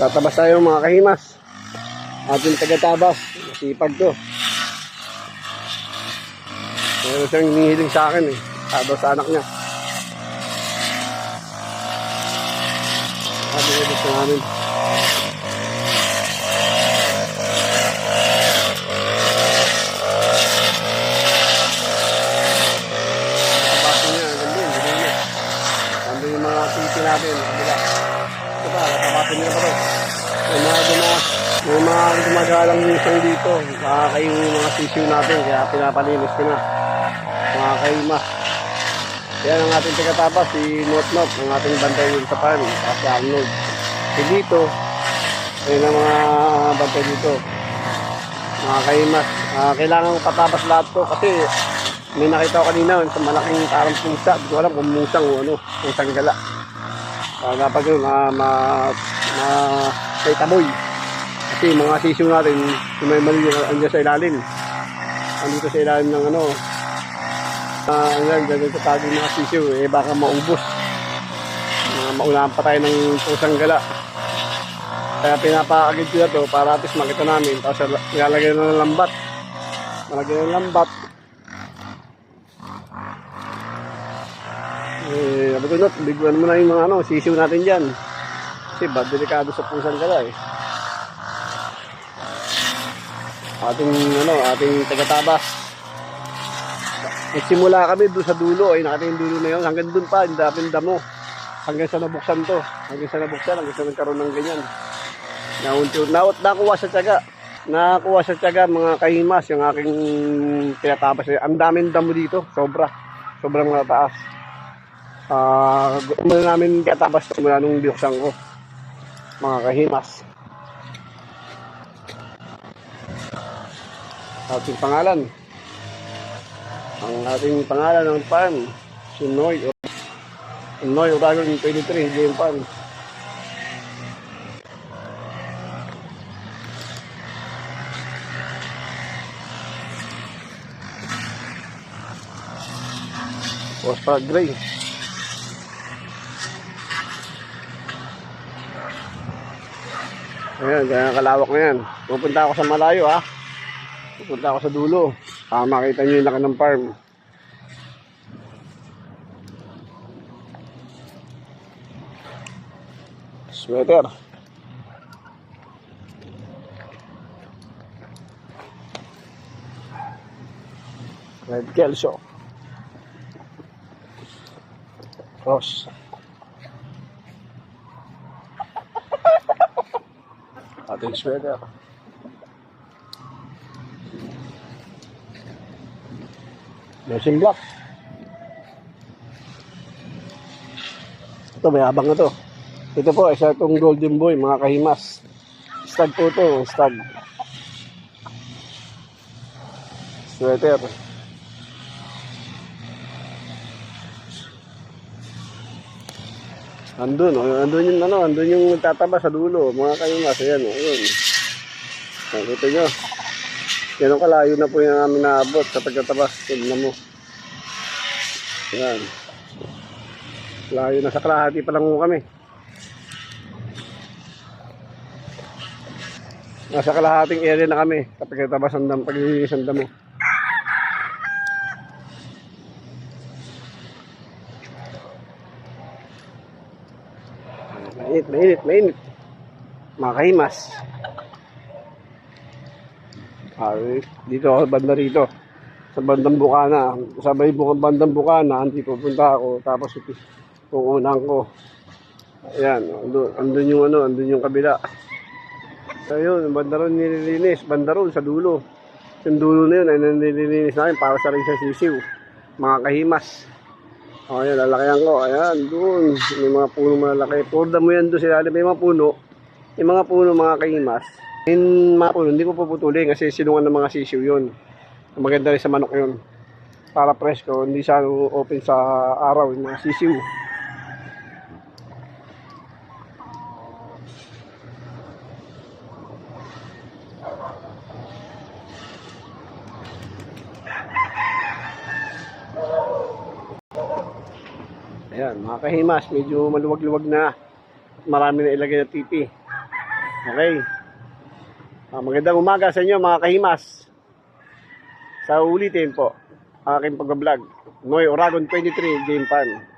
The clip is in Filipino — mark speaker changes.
Speaker 1: Tatabas tayo mga kahimas. Ating taga-tabas. Masipag to. Meron siyang hinihiling sa akin eh. Tabas sa anak niya. Sabi ko gusto namin. Nakabaso niya. Ganda yun. Ganda yun. Ganda. Ba? Nakabaso niya pa to. May mga guma, may mga gumagalang minsan dito. Nakakain yung mga tissue natin. Kaya pinapalinis ko na. Mga kaima. Yan ang ating tagatapos, si Not Not, ang ating bantay yung sa pan, si Arnold. Si Dito, ayun ang mga bantay dito. Mga kaimas, ah, kailangan patapos lahat to kasi may nakita ko kanina sa malaking parang pusa, hindi ko alam kung musang o ano, pusang gala. Uh, dapat yun, ah, ma, ma, may taboy. Kasi mga sisiw natin, kung may mali yung andyan sa ilalim. Andito sa ilalim ng ano, Ah, uh, yan, ganito tayo yung mga sisiw, eh baka maubos. Uh, maunahan pa tayo ng pusang gala. Kaya pinapakagid ko na to para at least makita namin. Tapos nilalagay na ng lambat. Nalagay ng lambat. Eh, not, biguan mo na yung mga ano, sisiw natin dyan. Kasi ba, delikado sa pusang gala eh. Ating, ano, ating tagatabas. Nagsimula kami doon sa dulo, ay nakita yung dulo na yun. Hanggang doon pa, dapin damo. Hanggang sa nabuksan to. Hanggang sa nabuksan, hanggang sa nagkaroon ng ganyan. Naunti, na, nakuha sa tiyaga. Nakakuha sa tiyaga mga kahimas, yung aking tinatabas. Ang daming damo dito, sobra. Sobrang mataas. Ah, uh, umula namin katabas mula nung binuksan ko. Mga kahimas. Ating pangalan. Ang ating pangalan ng farm, si Noy. Noy Uragon 23, game farm. Oscar Gray. Ayan, ganyan kalawak na yan. Pupunta ako sa malayo ha. Pupunta ako sa dulo. Para makita nyo yung laki ng farm. Sweater. Red Kelso. Ross. Ating sweater. Nursing block. Ito, may abang na to. Ito po, isa itong golden boy, mga kahimas. Stag po ito, stag. Sweater. Andun, oh, andun yung ano, andun yung tataba sa dulo, mga kahimas. Ayan, oh, yun. Nakita nyo. Ganun kalayo na po yung namin naabot sa pagkatabas. Tignan mo. Yan. Layo na sa kalahati pa lang mo kami. Nasa kalahating area na kami sa pagkatabas ng dam, paglilinis ng damo. Mainit, mainit, mainit. Mga kahimas. Ay, dito ako banda rito. Sa bandang Bukana. Sabay bukang bandang Bukana, hindi pupunta ako. Tapos puunan ko. Ayan, andun, andun yung ano, andun yung kabila. So yun, banda ron nililinis. Banda ron sa dulo. Yung dulo na yun ay nililinis namin para sa rin sa sisiw. Mga kahimas. O, ayan, lalakayan ko. Ayan, doon. May mga puno malalaki. Purda mo yan doon sila. May mga puno. Yung mga puno, mga kahimas. Yung mga puno, hindi ko puputulin kasi sinungan ng mga sisiw yun. Maganda rin sa manok yun. Para presko, hindi siya open sa araw yung mga sisiw. Ayan, mga kahimas, medyo maluwag-luwag na. Marami na ilagay na tipi. Okay. Ah, magandang umaga sa inyo mga kahimas. Sa ulitin po, aking pag-vlog. Noy Oragon 23 Game Farm.